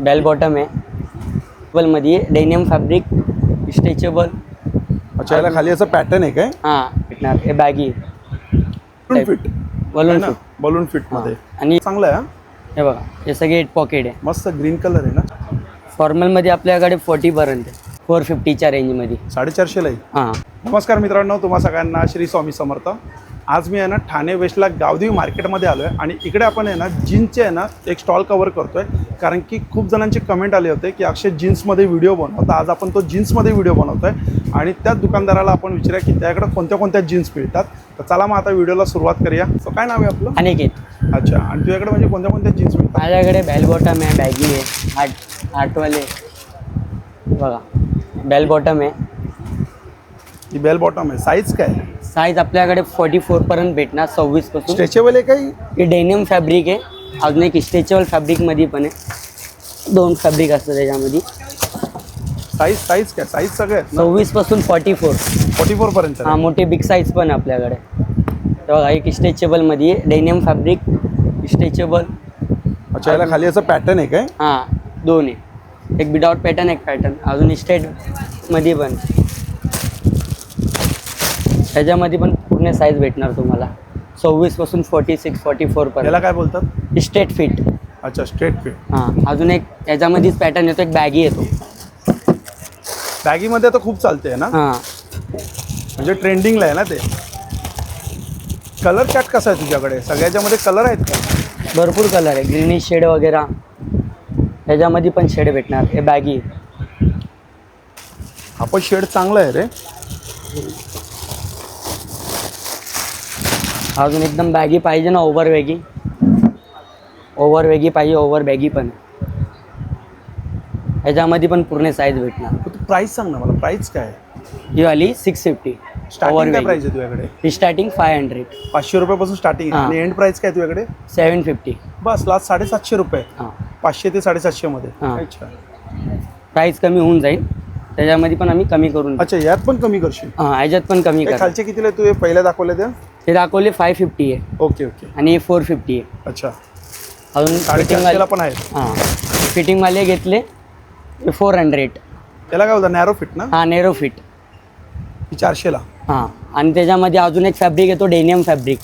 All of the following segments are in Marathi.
बेल बॉटम आहे. मध्ये डेनियम फॅब्रिक स्ट्रेचेबल अच्छा याला खाली असं पॅटर्न आहे काय? हां भेटणार. हे baggy balloon fit balloon balloon फिटमध्ये. आणि चांगलं आहे हा. हे बघा हे सगळे एट पॉकेट आहे. मस्त ग्रीन कलर आहे ना? फॉर्मलमध्ये आपल्याकडे फोर्टीपर्यंत आहे. फोर फिफ्टीच्या रेंजमध्ये साडेचारशेला आहे. हां. नमस्कार मित्रांनो तुम्हा सगळ्यांना श्री स्वामी समर्थ. आज मी आहे ना ठाणे वेस्टला गावदेवी मार्केटमध्ये आलो आहे आणि इकडे आपण आहे ना जीन्सचे आहे ना एक स्टॉल कवर करतो आहे कारण की खूप जणांचे कमेंट आले होते की अक्षय जीन्समध्ये व्हिडिओ बनवतो. आज आपण तो जीन्समध्ये व्हिडिओ बनवतो आहे आणि त्याच दुकानदाराला आपण विचारूया की त्याकडे कोणत्या कोणत्या जीन्स मिळतात. तर चला मग आता व्हिडिओला सुरुवात करूया. सो काय नाव आहे आपलं? अनिकेत. अच्छा आणि तुझ्याकडे म्हणजे कोणत्या कोणत्या जीन्स मिळतात? माझ्याकडे बेल बॉटम आहे बॅगी आहे आठ आठवाले बघा बेल बॉटम आहे. ही बेल बॉटम आहे. साईज काय? साईज आपल्याकडे फोर्टी फोरपर्यंत भेटणार सव्वीसपासून स्ट्रेचेबल आहे काही? हे डेनियम फॅब्रिक आहे. अजून एक स्ट्रेचेबल फॅब्रिकमध्ये पण आहे. दोन फॅब्रिक असतं त्याच्यामध्ये साईज साईज काय? साईज सगळे? आहेत ना सव्वीसपासून फॉर्टी फोर फोर्टी फोरपर्यंत हा मोठे बिग साईज पण आहे आपल्याकडे. हे बघा एक स्ट्रेचेबलमध्ये आहे. डेनियम फॅब्रिक स्ट्रेचेबल अच्छा याला खाली असं पॅटर्न आहे काय? हां दोन आहे. एक विदाउट पॅटर्न एक पॅटर्न अजून स्ट्रेटमध्ये पण त्याच्यामध्ये पण पूर्ण साईज भेटणार तुम्हाला. सव्वीसपासून फोर्टी सिक्स फोर्टी याला फोरपर्यंत काय बोलतात? स्ट्रेट फिट अच्छा स्ट्रेट फिट हां अजून एक याच्यामध्येच पॅटर्न येतो एक बॅगी येतो. बॅगीमध्ये तर खूप चालते ना? हां. म्हणजे ट्रेंडिंगला आहे ना ते. कलर चार्ट कसा आहे तुझ्याकडे? सगळ्याच्यामध्ये कलर आहेत का? भरपूर कलर आहे. ग्रीनिश शेड वगैरे. ह्याच्यामध्ये पण शेड भेटणार. हे बॅगी हा पण शेड चांगला आहे रे. अजून एकदम बॅगी पाहिजे ना ओव्हर बॅगी ओव्हर बॅगी पाहिजे ओव्हर बॅगी पण. ह्याच्यामध्ये पण पूर्ण साईज भेटणार. तू प्राईस सांग ना मला. प्राईस काय? ही वाली सिक्स फिफ्टी स्टार्टिंग काय आहे तुझ्याकडे? ही स्टार्टिंग फाय हंड्रेड पाचशे रुपयापासून स्टार्टिंग आहे. आणि एंड प्राईस काय तुझ्याकडे? सेवन फिफ्टी बस लास्ट साडेसातशे रुपये. हां. पाचशे ते साडेसातशे मध्ये. हां. अच्छा प्राईस कमी होऊन जाईल. त्याच्यामध्ये पण आम्ही कमी करून. अच्छा यात पण कमी करशील? हां ह्याच्यात पण कमी हे करा. खालचे कितीला? तू? हे पहिल्या दाखवले त्या? हे दाखवले फाय फिफ्टी आहे. Okay okay. आणि फोर फिफ्टी आहे. अच्छा. अजून साडेचारशेला फिटिंगवाले पण आहेत. हां. फिटिंगवाले घेतले. फोर हंड्रेड त्याला काय होतं नॅरो फिट ना? हा नेरो फिट चारशेला हां. आणि त्याच्यामध्ये अजून एक फॅब्रिक येतो डेनियम फॅब्रिक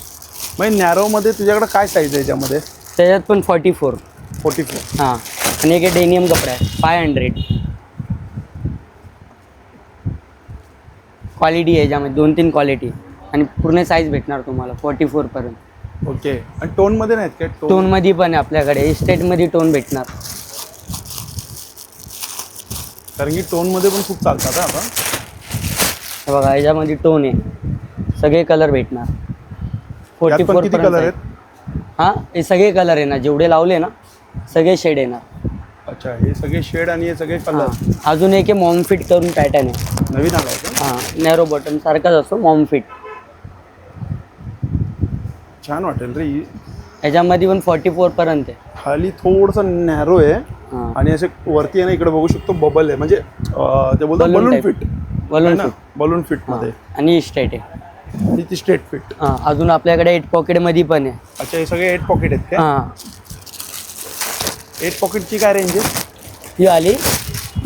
म्हणजे नॅरोमध्ये तुझ्याकडे काय साईज आहे याच्यामध्ये? त्याच्यात पण फॉर्टी फोर फोर्टी फोर हां. आणि एक डेनियम कपडा आहे फाय हंड्रेड क्वालिटी आहे याच्यामध्ये दोन तीन क्वालिटी आणि पूर्ण साईज भेटणार तुम्हाला फॉर्टी फोरपर्यंत ओके आणि टोनमध्ये नाहीत काय? टोन टोनमध्ये पण आहे आपल्याकडे. स्टेटमध्ये टोन भेटणार. कारण की टोनमध्ये पण खूप चालतात हा आता. हे बघा याच्यामध्ये टोन आहे. सगळे कलर भेटणार. फोर्टी पण फोर किती कलर आहेत? हां हे सगळे कलर येणार जेवढे लावले ना सगळे शेड येणार. अच्छा हे सगळे शेड आणि हे सगळे कलर हां. अजून एक आहे मॉम फिट करून पॅटर्न आहे. नवीन आलाय का? हां नॅरो बॉटम सारखाच असतो मॉम फिट छान वाटेल रे. ही याच्यामध्ये पण फॉर्टी फोरपर्यंत आहे. खाली थोडंसं नॅरो आहे हां. आणि असे वरती आहे ना इकडे बघू शकतो बबल आहे. म्हणजे अं, ते बोलतात Balloon balloon type. Fit balloon ना? बलून फिट हां. मध्ये. आणि स्ट्रेट आहे. आणि ती स्ट्रेट फिट हां अजून आपल्याकडे एट पॉकेटमध्ये पण आहे. अच्छा हे सगळे एट पॉकेट आहेत का? हां. एट पॉकेटची काय रेंज आहे? ही आली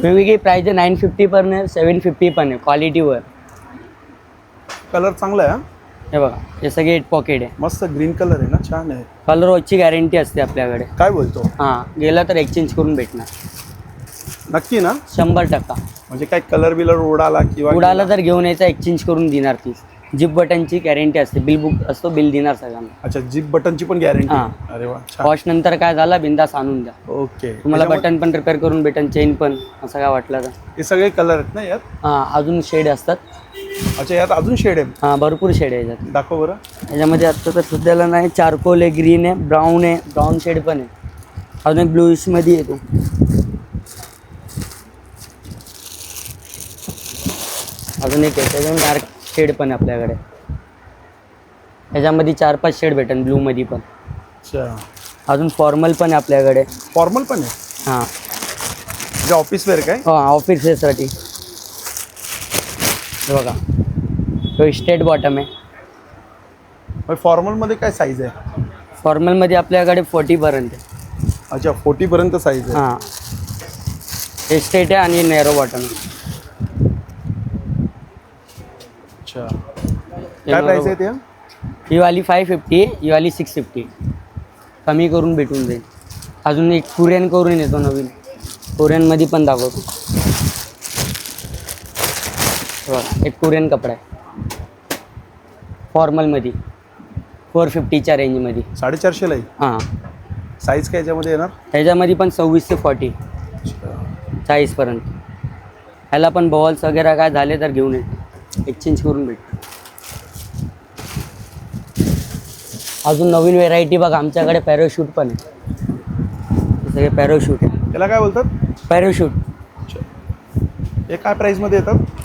वेगवेगळी प्राईज आहे नाईन फिफ्टी पण आहे सेवन फिफ्टी पण आहे क्वालिटीवर कलर चांगला आहे हा. हे बघा हे सगळे एट पॉकेट आहे. मस्त ग्रीन कलर आहे ना छान आहे. कलर वॉचची गॅरंटी असते आपल्याकडे. काय बोलतो? हां गेला तर एक्सचेंज करून भेटणार. नक्की ना? शंभर टक्का. म्हणजे काय कलर बिलर उडाला किंवा उडाला तर घेऊन यायचा एक्सचेंज करून देणार ती. जिप बटनची गॅरंटी असते. बिल बुक असतो बिल देणार सगळ्यांना. अच्छा जीप बटनची पण गॅरंटी हां. अरे वा छान. वॉश नंतर काय झाला बिंदास आणून द्या. ओके. तुम्हाला त्याच्यामध्ये- बटन पण रिपेअर करून भेटेल चेन पण असं काय वाटलं तर. हे सगळे कलर आहेत ना यात? हां अजून शेड असतात. अच्छा यात अजून शेड आहे हां भरपूर शेड आहे याच्यात. दाखव बरं. याच्यामध्ये आत्ता तर सध्याला नाही चारकोल आहे ग्रीन आहे ब्राऊन आहे ब्राऊन शेड पण आहे. अजून एक ब्लूइशमध्ये येतो. अजून एक आहे त्याच्यातून डार्क शेड पण आहे आपल्याकडे. ह्याच्यामध्ये चार पाच शेड भेटेल ब्लूमध्ये पण. अच्छा. अजून फॉर्मल पण आहे आपल्याकडे. फॉर्मल पण आहे? हां. म्हणजे ऑफिस वेअर काय? हां ऑफिसेससाठी हे बघा. तो स्टेट बॉटम आहे. फॉर्मलमध्ये काय साईज आहे? फॉर्मलमध्ये आपल्याकडे फोर्टीपर्यंत आहे. अच्छा फोर्टीपर्यंत साईज आहे. हां. हे स्ट्रेट आहे आणि नॅरो बॉटम अच्छा. काय प्राईस आहे त्या ही वाली फाय फिफ्टी ही वाली सिक्स फिफ्टी कमी करून भेटून जाईल. अजून एक कोरियन करून येतो नवीन. कोरियनमध्ये पण दाखवतो. बघा एक कोरियन कपडा आहे. फॉर्मलमध्ये फोर फिफ्टीच्या रेंजमध्ये साडेचारशेला आहे? हां. साईज काय याच्यामध्ये येणार? त्याच्यामध्ये पण सव्वीस ते फॉर्टी चाळीसपर्यंत ह्याला पण बॉल्स वगैरे काय झाले तर घेऊन येतो एक्सचेंज करून भेट. अजून नवीन व्हेरायटी बघा आमच्याकडे पॅरोशूट पण आहे. सगळे पॅरोशूट आहे त्याला काय बोलतात? पॅरोशूट हे काय प्राईसमध्ये येतात?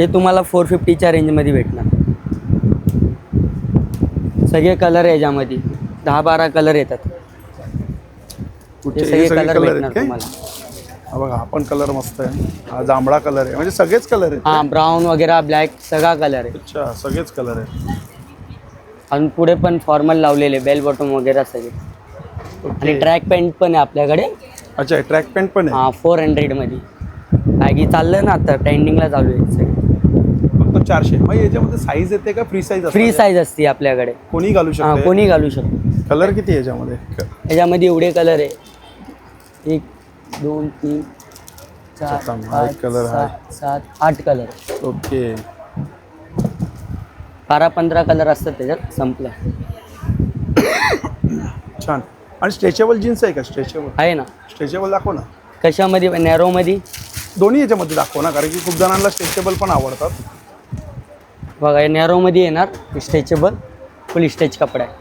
हे तुम्हाला फोर फिफ्टीच्या रेंजमध्ये भेटणार. सगळे कलर आहे याच्यामध्ये. दहा बारा कलर येतात. कुठे सगळे कलर भेटणार? तुम्हाला. बघा हा पण कलर मस्त आहे. हा जांभळा कलर आहे. म्हणजे सगळेच कलर आहेत हां ब्राऊन वगैरे ब्लॅक सगळा कलर आहे. अच्छा सगळेच कलर आहेत. आणि पुढे पण फॉर्मल लावलेले बेल बॉटम वगैरे सगळे आणि ट्रॅक पॅन्ट पण आहे आपल्याकडे. अच्छा ट्रॅक पॅन्ट पण आहे? हा फोर हंड्रेडमध्ये बॅगी चाललं ना आता ट्रेंडिंगला चालू आहे सगळे. चारशे. मग याच्यामध्ये साईज येते का? फ्री साईज फ्री साईज असते आपल्याकडे. कोणी घालू हां शकतो. कोणी घालू शकतो. कलर किती आहे याच्यामध्ये? याच्यामध्ये एवढे कलर आहे. एक दोन तीन चार अच्छा, हा पाच आहे. सात सात आठ कलर ओके बारा पंधरा कलर असतात त्याच्यात संपलं. छान. आणि स्ट्रेचेबल जीन्स आहे का? स्ट्रेचेबल आहे ना. स्ट्रेचेबल दाखव ना. कशामध्ये? नॅरोमध्ये दोन्ही याच्यामध्ये दाखव ना कारण की खूप जणांना स्ट्रेचेबल पण आवडतात. बघा हे नॅरोमध्ये येणार. स्ट्रेचेबल फुल स्टेच कपडा आहे.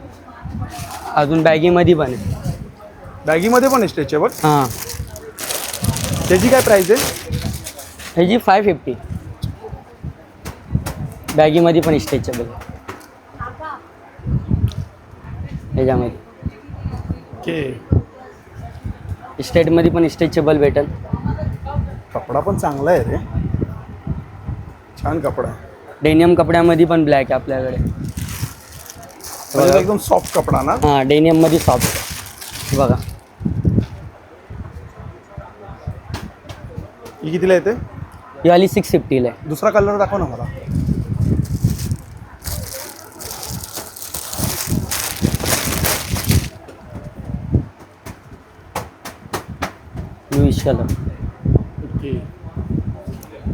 अजून बॅगीमध्ये पण आहे. बॅगीमध्ये पण स्ट्रेचेबल हां. त्याची काय प्राईस आहे? ह्याची फाय फिफ्टी बॅगीमध्ये पण स्ट्रेचेबल ह्याच्यामध्ये ओके स्टेटमध्ये पण स्ट्रेचेबल भेटेल. कपडा पण चांगला आहे रे. छान कपडा आहे. डेनियम कपड्यामध्ये पण ब्लॅक आहे आपल्याकडे. एकदम सॉफ्ट कपडा ना? हाँ डेनियममध्ये सॉफ्ट बघा. ही कितीला येते? ही आली सिक्स फिफ्टीला आहे. दुसरा कलर दाखव ना मला. कलर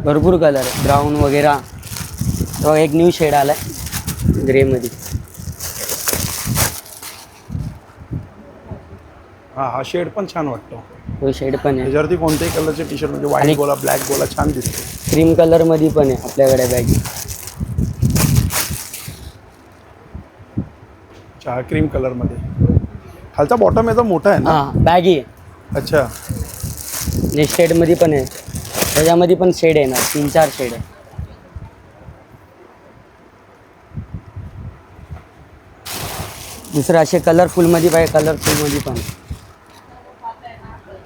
भरपूर कलर आहे. ब्राऊन वगैरे. तेव्हा एक न्यू शेड आला आहे ग्रेमध्ये हा हा शेड पण छान वाटतो. तो शेड पण आहे. त्याच्यावरती कोणत्याही कलरचे टी शर्ट म्हणजे आणि- व्हाईट बोला ब्लॅक बोला छान दिसते. क्रीम कलरमध्ये पण आहे आपल्याकडे बॅगी अच्छा क्रीम कलरमध्ये खालचा बॉटम याचा मोठा आहे ना? हां बॅगी आहे. अच्छा. नेक्स्ट शेडमध्ये पण आहे. त्याच्यामध्ये पण शेड येणार तीन चार शेड आहे. दुसरं असे कलरफुलमध्ये पाहिजे कलरफुलमध्ये पण.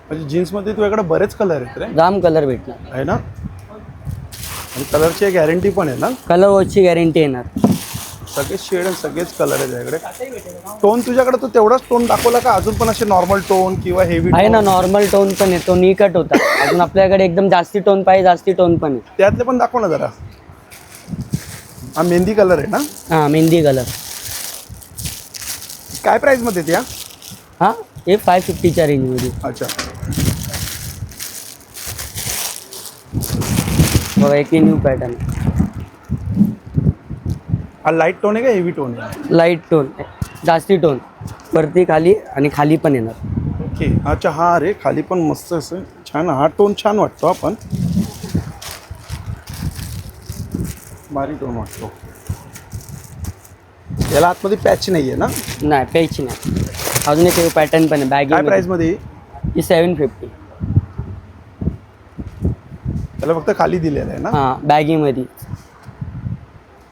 म्हणजे जीन्समध्ये तुझ्याकडे बरेच कलर आहेत रे. जाम कलर भेटणार. आहे ना? आणि कलरची गॅरंटी पण आहे ना? कलर वॉचची गॅरंटी येणार. सगळेच शेड आणि सगळेच कलर आहे त्याच्याकडे टोन तुझ्याकडे तो तेवढाच टोन दाखवला का? अजून पण असे नॉर्मल टोन किंवा हेवी आहे ना नॉर्मल टोन पण आहे. तो निकट होता. अजून आपल्याकडे एकदम जास्ती टोन पाहिजे जास्ती टोन पण आहे. त्यातले पण दाखव ना जरा. हा मेहंदी कलर आहे ना? हां मेहंदी कलर काय प्राईजमध्ये त्या हां हे फाय फिफ्टीच्या रेंजमध्ये अच्छा. बघा एक न्यू पॅटर्न हा लाइट टोन आहे का हेवी टोन आहे? लाइट टोन जास्ती टोन वरती खाली आणि खाली पण येणार. ओके. अच्छा हा रे खाली पण मस्त असं छान. हा टोन छान वाटतो आपण. भारी टोन वाटतो. याला आतमध्ये पॅच नाही आहे ना? नाही प्यायची नाही. अजून एक पॅटर्न पण आहे. काय बॅगी प्राईजमध्ये ही सेवन फिफ्टी त्याला फक्त खाली दिलेलं आहे ना? हां बॅगीमध्ये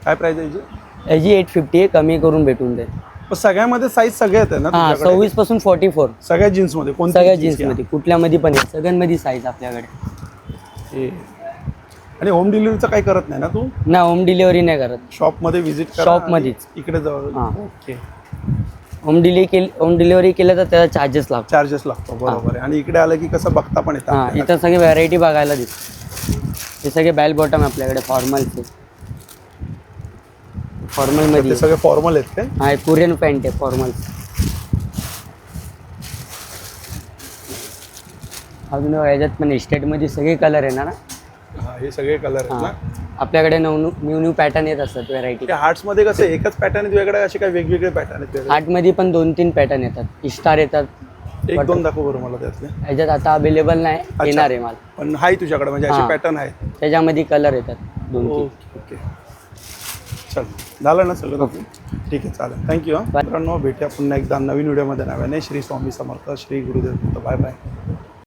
काय प्राईज आहे याची? याची एट फिफ्टी आहे कमी करून भेटून जाईल. पण सगळ्यामध्ये साईज सगळे येते ना हां तुझ्याकडे? सव्वीसपासून फोर्टी फोर सगळ्या जीन्समध्ये कोणत्या सगळ्या जीन्समध्ये कुठल्यामध्ये पण आहे. सगळ्यांमध्ये साईज आपल्याकडे. आणि होम डिलिव्हरीचं काही करत नाही ना तू? ना होम डिलिव्हरी नाही करत. शॉपमध्ये व्हिजिट Shop मध्येच. इकडे जाऊ हां. ओके होम डिलिव्हरी केली होम डिलिव्हरी केलं तर त्याचा चार्जेस लागतो चार्जेस लागतो बरोबर आहे. आणि इकडे आलं की कसं बघता पण येतं हां आपल्याला. इथं सगळे व्हरायटी बघायला दिसते हे सगळे बॅल बॉटम आपल्याकडे फॉर्मलचे फॉर्मलमध्ये ते सगळे फॉर्मल आहेत काय? हा कोरियन पॅन्ट आहे फॉर्मल अजून याच्यात पण इस्टेटमध्ये सगळे कलर येणार ना हा, हे सगळे कलर आहेत हां. ना? आपल्याकडे नऊ न्यू न्यू पॅटर्न येत असतात व्हरायटी ते हार्ट्समध्ये कसं एकच पॅटर्न आहेत वेगळे असे काही वेगवेगळे पॅटर्न आहेत वेगळे? आर्टमध्ये पण दोन तीन पॅटर्न येतात. स्टार येतात. एक दोन दाखव बरं मला त्यातले. याच्यात आता अवेलेबल नाही येणार आहे माल. पण आहे तुझ्याकडे म्हणजे असे हां. पॅटर्न आहेत. त्याच्यामध्ये कलर येतात दोन तीन. Okay okay. चल झालं ना सगळं? ठीक आहे चालेल. Thank you Bye. मित्रांनो भेटूया पुन्हा एकदा नवीन व्हिडिओमध्ये नव्याने श्री स्वामी समर्थ श्री गुरुदेव. Bye bye